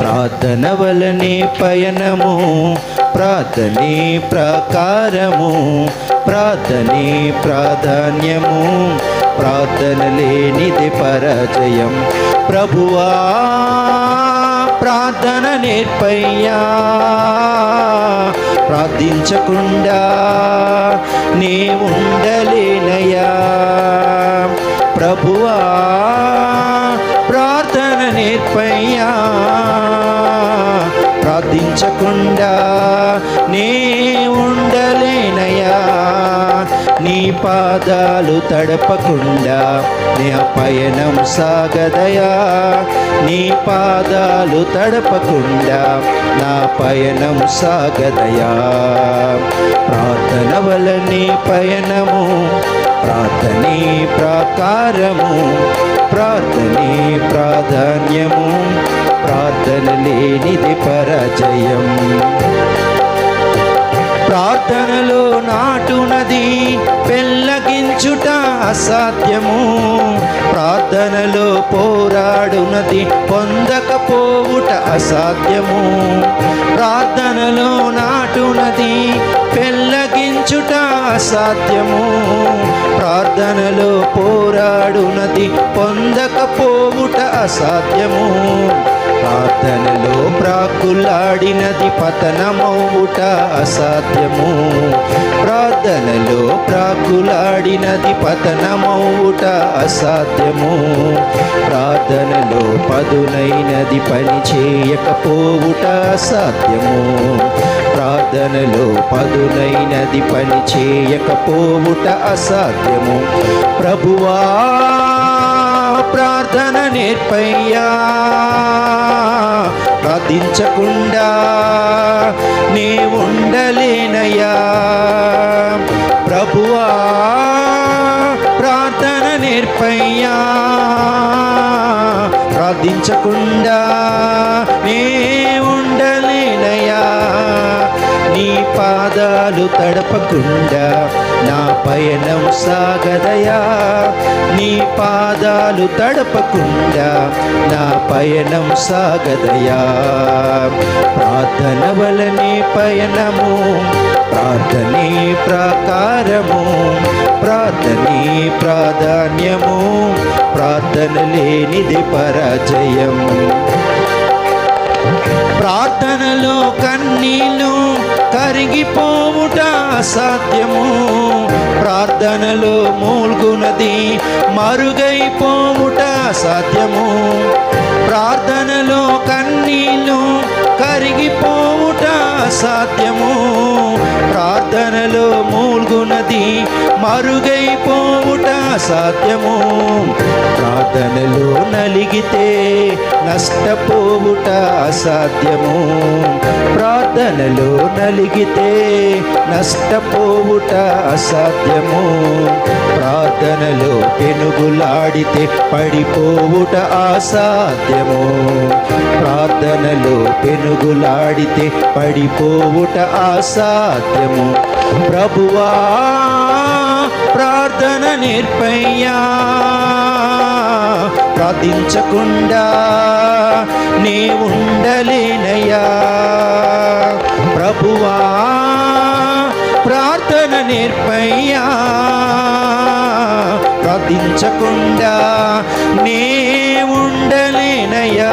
ప్రార్థన వలనే పయనము ప్రార్థనే ప్రకారము ప్రార్థనే ప్రాధాన్యము ప్రార్థన లేనిది పరాజయం. ప్రభువా ప్రార్థన నేర్పయ్యా. ప్రార్థించకుండా నే ఉండలేనయ్యా ప్రభువా ప్రార్థన నేర్పయ్యా. ప్రార్థించకుండా నే ఉండలేనయా నీ పాదాలు తడపకుండా నీ పయనం సాగదయా. నీ పాదాలు తడపకుండా నా పయనం సాగదయా. ప్రార్థన వలనే పయనము ప్రార్థనే ప్రాకారము ప్రార్థనే ప్రాధాన్యము. ప్రార్థన లేనిది పరాజయం. ప్రార్థనలో నాటునది పెళ్ళగించుట అసాధ్యము. ప్రార్థనలో పోరాడునది పొందకపోవుట అసాధ్యము. ప్రార్థనలో నాటునది పెళ్ళగించుట అసాధ్యము. ప్రార్థనలో పోరాడునది పొందకపోవుట అసాధ్యము. ప్రార్థనలో ప్రాకులాడినది పతనమౌట అసాధ్యము. ప్రార్థనలో ప్రాకులాడినది పతనమౌట అసాధ్యము. ప్రార్థనలో పదునైనది పని చేయకపోవుట అసాధ్యము. ప్రార్థనలో పదునైనది పని చేయకపోవుట అసాధ్యము. ప్రభువా ప్రార్థన నేర్పయ్యా. ప్రార్థించకుండా నే ఉండలేనయ్యా ప్రభువా ప్రార్థన నేర్పయ్యా. ప్రార్థించకుండా పాదాలు తడపకుండా నా పయనం సాగదయా. నీ పాదాలు తడపకుండా నా పయనం సాగదయా. ప్రార్థన వలనే పయనము ప్రార్థనే ప్రాకారము ప్రార్థనే ప్రాధాన్యము ప్రార్థన లేనిది పరాజయం ప్రార్థనలో కన్నీళ్ళు కరిగిపోవుట అసాధ్యము. ప్రార్థనలో మూల్గునది మరుగైపోవుట అసాధ్యము. ప్రార్థనలో కన్నీళ్ళు కరిగిపోవుట అసాధ్యము. ప్రార్థనలో మూల్గునది మరుగైపోవుట అసాధ్యము. ప్రార్థనలో కలిగితే నష్టపోవుట అసాధ్యము. ప్రార్థనలో నలిగితే నష్టపోవుట అసాధ్యము. ప్రార్థనలో పెనుగులాడితే పడిపోవుట అసాధ్యము. ప్రార్థనలో పెనుగులాడితే పడిపోవుట అసాధ్యము. ప్రభువా ప్రార్థన నేర్పయ్యా. ప్రార్థించకుండా నే ఉండలేనయ్యా. ప్రభువా ప్రార్థన నేర్పయ్యా. ప్రార్థించకుండా నే ఉండలేనయ్యా.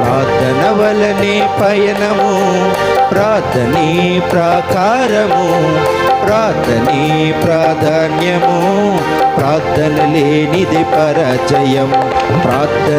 ప్రార్థన వలనే పయనము ప్రార్థనే ప్రాకారము ప్రార్థనే ప్రాధాన్యము ప్రార్థన లేనిది పరచయం ప్రార్థన